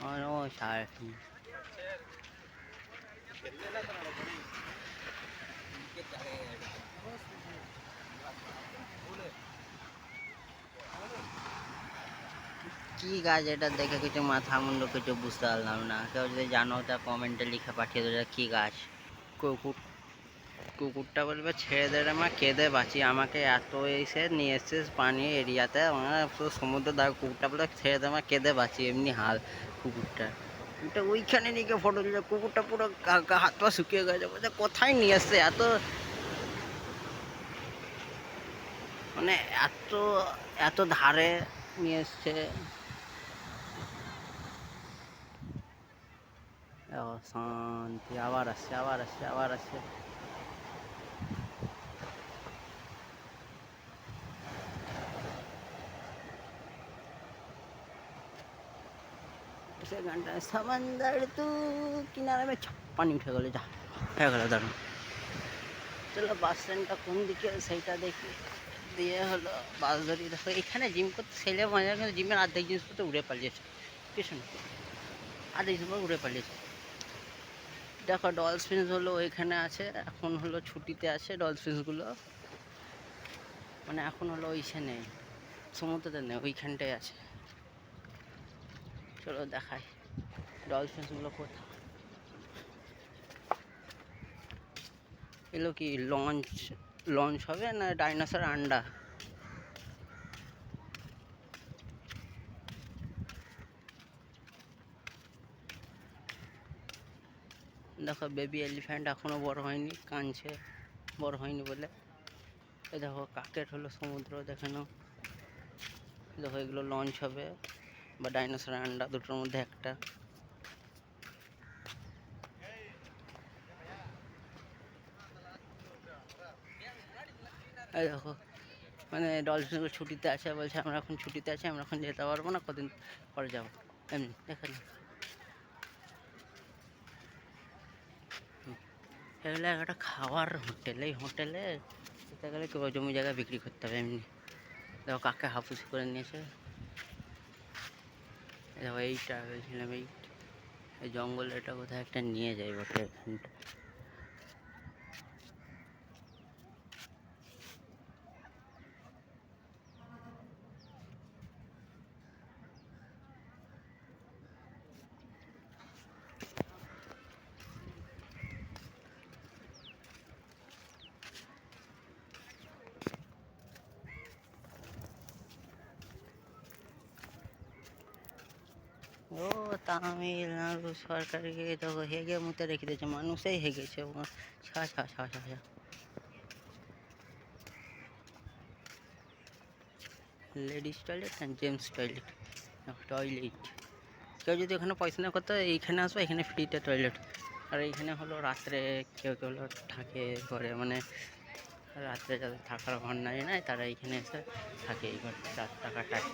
Ano, কি গাছ এটা দেখে কিছু মাথা মুন্ড কিছু বুঝতে পারলাম না। কেউ যদি জানো তা কমেন্টে লিখে পাঠিয়ে দেবে কি গাছ। কুকুর কুকুরটা বলবে, ছেড়ে দে রে মা, কেঁদে বাঁচি। আমাকে এত এসে নিয়ে এসছিস পানি এরিয়াতে আমার পুরো সমুদ্র কুকুরটা বলে ছেড়ে দে মা, কেঁদে বাঁচি, এমনি হাল। কুকুরটা। কুকুরটা ওইখানে নিয়ে গিয়ে ফটো তুলে কুকুরটা পুরো হাত পা শুকিয়ে গেছে। বলছে, কোথায় নিয়ে এসছে এত মানে এত এত ধারে নিয়ে এসছে। শান্তি আবার আসছে আবার আসছে আবার আসছে। সে গানটা। সমন্দর তু কিনারে মে ছপ পানি উঠে গেলো যা। হয়ে গেলো দাঁড়ান চলো বাস স্ট্যান্ডটা কোন দিকে সেইটা দেখি। দিয়ে হলো বাস ধরি দেখো এখানে জিম করতে ছেলে মজা কিন্তু জিমের অর্ধেক জিনিসপত্র উড়ে পালিয়েছে। পিছনে অর্ধেক জিনিসপত্র উড়ে পালিয়েছে। দেখো ডলফিনস হলো ওইখানে আছে এখন হলো ছুটিতে আছে ডলফিনসগুলো মানে এখন হলো ওইখানে সমুদ্রতে নেই ওইখানটায় আছে। চলো দেখাই। ডলফিনসগুলো কোথায়? এগুলো কি লঞ্চ লঞ্চ হবে না ডাইনোসর আন্ডা? দেখো বেবি এলিফ্যান্ট এখনও বড় হয়নি, কাঁদছে, বড় হয়নি বলে। এই দেখো, কাকের হলো সমুদ্র, দেখে নাও। দেখো, এগুলো লঞ্চ হবে। বা ডাইনোসর আন্ডা দুটোর মধ্যে একটা। দেখো মানে ডলফিনগুলো ছুটিতে আছে, বলছে আমরা এখন ছুটিতে আছি, আমরা এখন যেতে পারব না, কদিন পরে যাব। এমনি, দেখে নাও এগুলো একটা খাওয়ার হোটেল, এই হোটেলে যেতে গেলে জমি জায়গা বিক্রি করতে হবে এমনি। দেখো কাকে হাফুস করে নিয়েছে। এইটা বলছিলাম এই এই জঙ্গলে এটা কোথায় একটা নিয়ে যাই বটে এখানটা। ও, তামিলনাড়ু সরকারকে দেখো, হেগে মুতে রেখে দিয়েছে, মানুষই হেগেছে ছা ছা ছা ছা ছা ladies toilet and gents toilet toilet কেউ যদি ওখানে পয়সা না করতে, এইখানে আসবে, এখানে ফ্রিতে টয়লেট আর এইখানে হলো রাত্রে কেউ কেউ হলো থাকে ঘরে মানে রাত্রে যাদের থাকার ঘর নাই নাই, তারা এইখানে এসে থাকে এই ঘর চার টাকা টাকা।